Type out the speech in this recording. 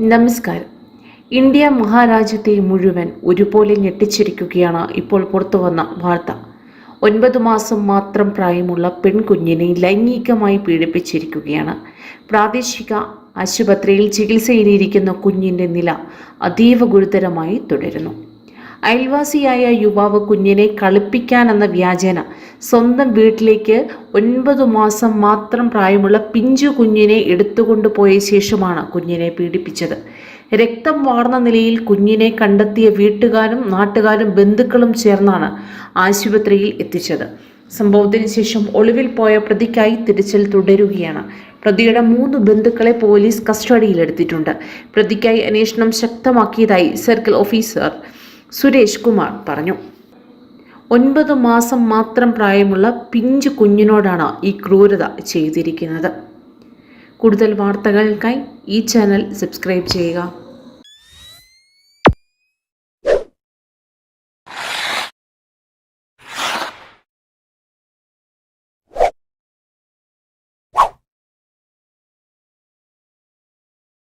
നമസ്കാരം. ഇന്ത്യ മഹാരാജ്യത്തെ മുഴുവൻ ഒരുപോലെ ഞെട്ടിച്ചിരിക്കുകയാണ് ഇപ്പോൾ പുറത്തുവന്ന വാർത്ത. ഒൻപത് മാസം മാത്രം പ്രായമുള്ള പെൺകുഞ്ഞിനെ ലൈംഗികമായി പീഡിപ്പിച്ചിരിക്കുകയാണ്. പ്രാദേശിക ആശുപത്രിയിൽ ചികിത്സയിലിരിക്കുന്ന കുഞ്ഞിന്റെ നില അതീവ ഗുരുതരമായി തുടരുന്നു. അയൽവാസിയായ യുവാവ് കുഞ്ഞിനെ കളിപ്പിക്കാനെന്ന വ്യാജേന. സ്വന്തം വീട്ടിലേക്ക് ഒൻപത് മാസം മാത്രം പ്രായമുള്ള പിഞ്ചു കുഞ്ഞിനെ എടുത്തുകൊണ്ടു പോയ ശേഷമാണ് കുഞ്ഞിനെ പീഡിപ്പിച്ചത്. രക്തം വാർന്ന നിലയിൽ കുഞ്ഞിനെ കണ്ടെത്തിയ വീട്ടുകാരും നാട്ടുകാരും ബന്ധുക്കളും ചേർന്നാണ് ആശുപത്രിയിൽ എത്തിച്ചത്. സംഭവത്തിന് ശേഷം ഒളിവിൽ പോയ പ്രതിക്കായി തിരച്ചിൽ തുടരുകയാണ്. പ്രതിയുടെ മൂന്ന് ബന്ധുക്കളെ പോലീസ് കസ്റ്റഡിയിലെടുത്തിട്ടുണ്ട്. പ്രതിക്കായി അന്വേഷണം ശക്തമാക്കിയതായി സർക്കിൾ ഓഫീസർ സുരേഷ് കുമാർ പറഞ്ഞു. ഒൻപത് മാസം മാത്രം പ്രായമുള്ള പിഞ്ചു കുഞ്ഞിനോടാണ് ഈ ക്രൂരത ചെയ്തിരിക്കുന്നത്. കൂടുതൽ വാർത്തകൾക്കായി ഈ ചാനൽ സബ്സ്ക്രൈബ് ചെയ്യുക.